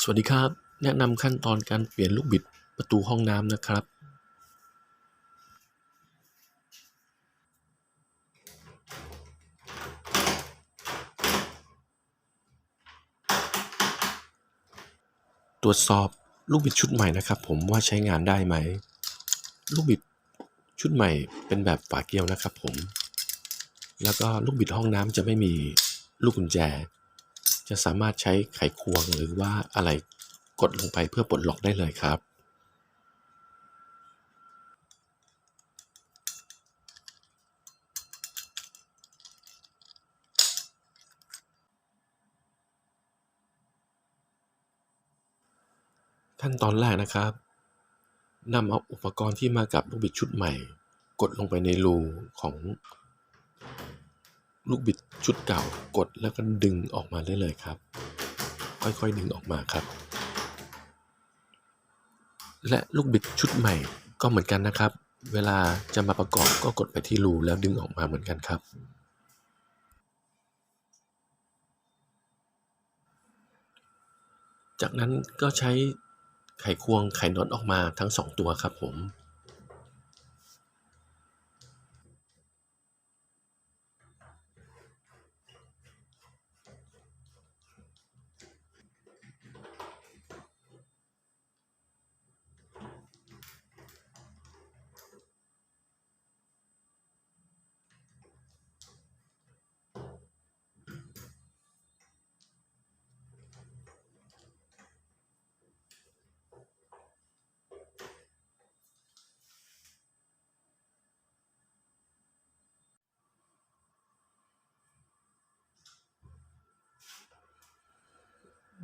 สวัสดีครับ แนะนำขั้นตอนการเปลี่ยนลูกบิดประตูห้องน้ำนะครับ ตรวจสอบลูกบิดชุดใหม่นะครับ ผมว่าใช้งานได้ไหม ลูกบิดชุดใหม่เป็นแบบฝาเกลียวนะครับผม แล้วก็ลูกบิดห้องน้ำจะไม่มีลูกกุญแจ จะสามารถใช้ไขควงหรือว่าอะไรกดลงไปเพื่อปลดล็อกได้เลยครับ ขั้นตอนแรกนะครับนำเอาอุปกรณ์ที่มากับลูกบิดชุดใหม่ กดลงไปในรูของ ลูกบิดชุดเก่ากดแล้วก็ดึงออกมาได้เลยครับ ค่อยๆดึงออกมาครับ และลูกบิดชุดใหม่ก็เหมือนกันนะครับ เวลาจะมาประกอบก็กดไปที่รูแล้วดึงออกมาเหมือนกันครับจากนั้นก็ใช้ไขควงไขน็อตออกมาทั้งสองตัวครับผม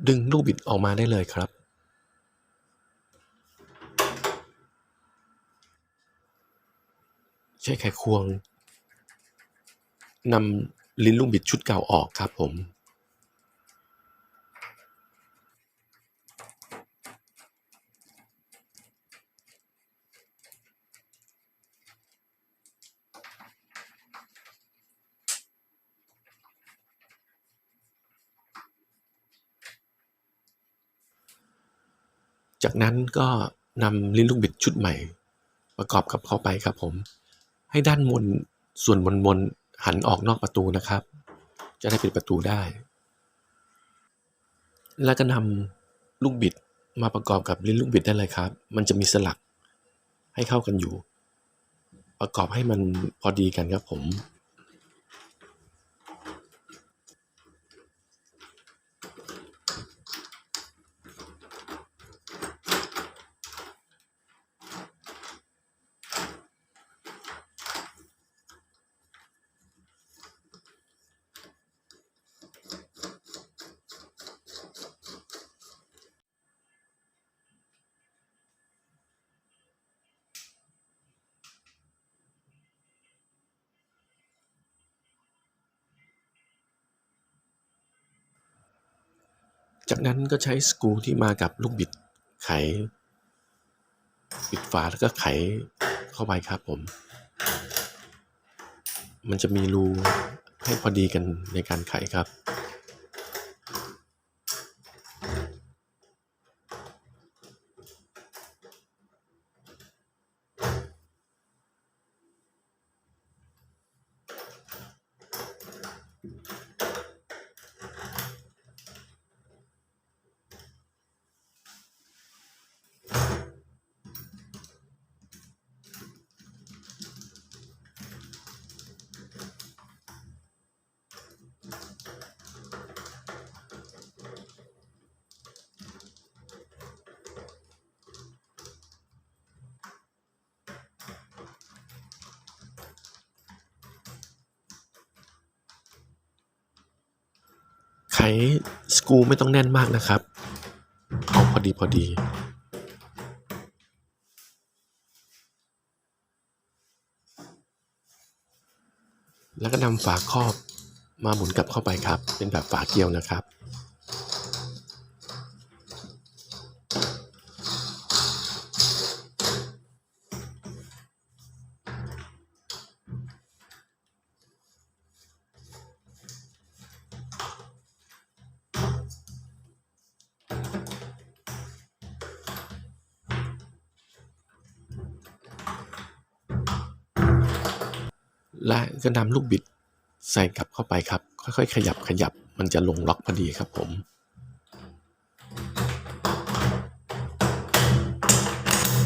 ดึงลูกบิดออกมาได้เลยครับ ใช้ไขควงนำลิ้นลูกบิดชุดเก่าออกครับผม จากนั้นก็นำลิ้นลูกบิดชุดใหม่ ประกอบกับเข้าไปครับผม ให้ด้านบนส่วนบนบนหันออกนอกประตูนะครับ จะได้ปิดประตูได้ แล้วก็นำลูกบิดมาประกอบกับลิ้นลูกบิดได้เลยครับ มันจะมีสลักให้เข้ากันอยู่ ประกอบให้มันพอดีกันครับผม จากนั้นก็ใช้สกรูที่มากับลูกบิดไข ปิดฝาแล้วก็ไขเข้าไปครับผม มันจะมีรูให้พอดีกันในการไขครับ ไขสกูไม่ต้องแน่นมากนะครับเอาพอดีพอดีแล้วก็นำฝาครอบมาหมุนกลับเข้าไปครับ เป็นแบบฝาเกลียวนะครับ และก็นำลูกบิดใส่กลับเข้าไปครับ ค่อยๆ ขยับขยับมันจะลงล็อกพอดีครับผม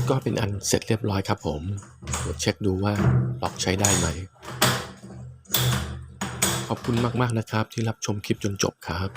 ก็เป็นอันเสร็จเรียบร้อยครับผมตรวจเช็คดูว่าล็อกใช้ได้ไหม ขอบคุณมาก ๆ นะครับที่รับชมคลิปจนจบครับ